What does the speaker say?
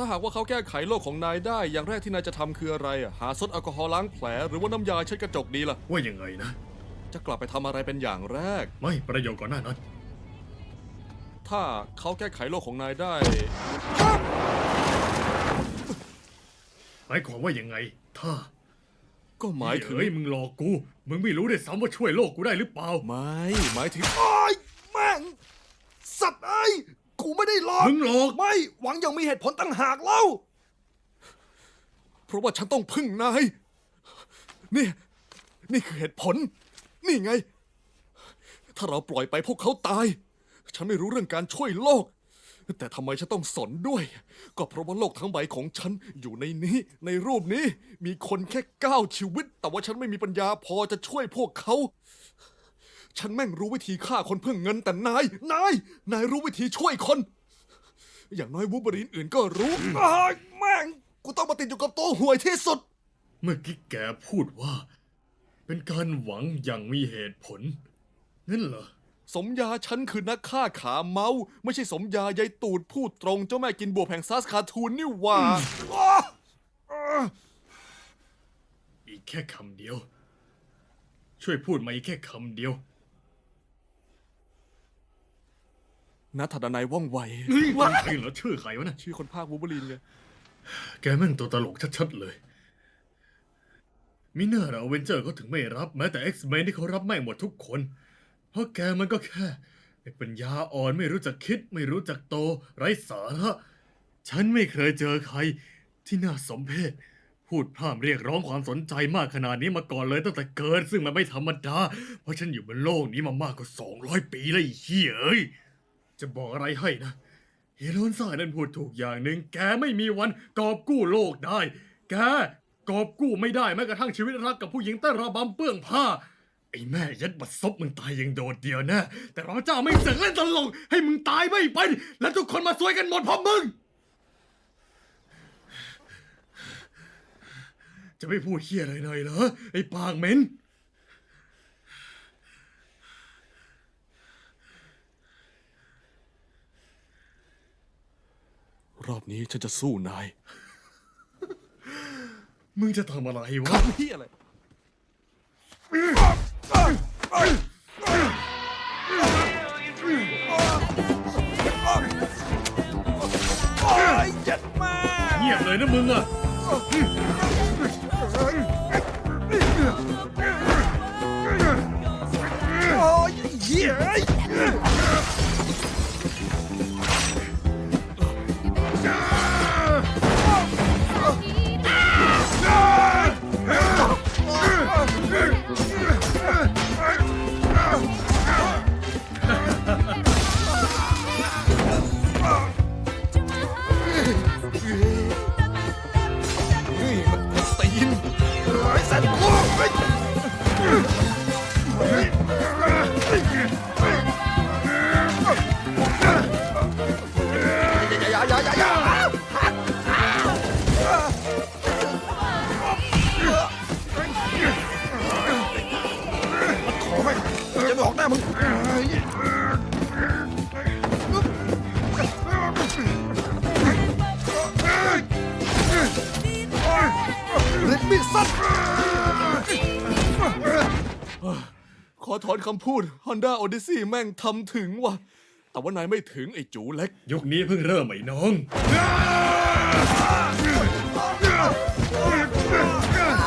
ถ้าหากว่าเขาแก้ไขโลกของนายได้ อย่างแรกที่นายจะทำคืออะไรอะหาซดแอลกอฮอล์ล้างแผล หรือว่าน้ำยาเช็ดกระจกดีล่ะ ว่ายังไงนะ จะกลับไปทำอะไรเป็นอย่างแรก ไม่ประโยคก่อนหน้านั้น ถ้าเขาแก้ไขโลกของนายได้ หมายความว่ายังไง ถ้าก็หมายถึง เฮ้ยมึงหลอกกู มึงไม่รู้ด้วยซ้ำว่าช่วยโลกกูได้หรือเปล่า ไม่ หมายถึงโอ้ยแม่งสัตว์ไอ้ย กูไม่ได้หลอกมึงหลอก ไม่ หวังยังมีเหตุผลตั้งหากเล่า เพราะว่าฉันต้องพึ่งนาย นี่ นี่คือเหตุผล นี่ไง ถ้าเราปล่อยไปพวกเขาตาย ฉันไม่รู้เรื่องการช่วยโลก แต่ทำไมฉันต้องสนด้วย ก็เพราะว่าโลกทั้งใบของฉันอยู่ในนี้ ในรูปนี้ มีคนแค่เก้าชีวิต แต่ว่าฉันไม่มีปัญญาพอจะช่วยพวกเขา ฉันแม่งรู้วิธีฆ่าคนเพื่อเงินแต่นาย นาย นายรู้วิธีช่วยคน อย่างน้อยวูบรีนอื่นก็รู้อ้ายแม่ง กูต้องมาติดอยู่กับตัวห่วยที่สุด เมื่อกี้แกพูดว่า เป็นการหวังอย่างมีเหตุผลนั่นเหรอ สมยาฉันคือนักฆ่าขาเมา ไม่ใช่สมยายายตูดพูดตรงเจ้าแม่กินบวบแห่งซาสคาทูนนี่หว่าอ้าอ้าอีกแค่คำเดียว ช่วยพูดมาอีกแค่คำเดียว นัทธนายว่องไวเฮ้ยใครเหรอชื่อใครวะน่ะ ชื่อคนภาควูบรีนไง แกแม่งตัวตลกชัดๆเลย มิน่าเราเวนเจอร์เขาถึงไม่รับแม้แต่ X-Men ที่เขารับแม่งหมดทุกคน เพราะแกมันก็แค่ไอ้ปัญญาอ่อนไม่รู้จักคิด ไม่รู้จักโต ไร้สาระฉันไม่เคยเจอใครที่น่าสมเพชพูดพร่ำเรียกร้องความสนใจมากขนาดนี้มาก่อนเลยตั้งแต่เกิด ซึ่งมันไม่ธรรมดา เพราะฉันอยู่บนโลกนี้มามากกว่า 200 ปีแล้วไอ้เหี้ยเอ้ย จะบอกอะไรให้นะเฮโรนซ่านั้นพูดถูกอย่างหนึ่งแกไม่มีวันกอบกู้โลกได้ แกกอบกู้ไม่ได้แม้กระทั่งชีวิตรักกับผู้หญิงเต้ระบำเปื้องผ้า ไอ้แม่ยัดบัดซบมึงตายยังโดดเดียวแนะแต่พระเจ้าไม่เสกเล่นตลกให้มึงตายไม่ไป และทุกคนมาซวยกันหมดเพราะมึง จะไม่พูดเฮียอะไรหน่อยเหรอไอ้ปากเหม็น รอบนี้ฉันจะสู้นายมึงจะทำอะไรวะทำเฮียอะไรโอ้ยเจ็ดแม่เงียบเลยนะมึงอะโอ้ยเฮีย เล็กมีดสั้ขอถอนคำพูด Honda Odyssey แม่งทำถึงว่ะ แต่ว่านายไม่ถึงไอ้จูเล็ก ยุคนี้เพิ่งเริ่มไอ้น้อง Ah!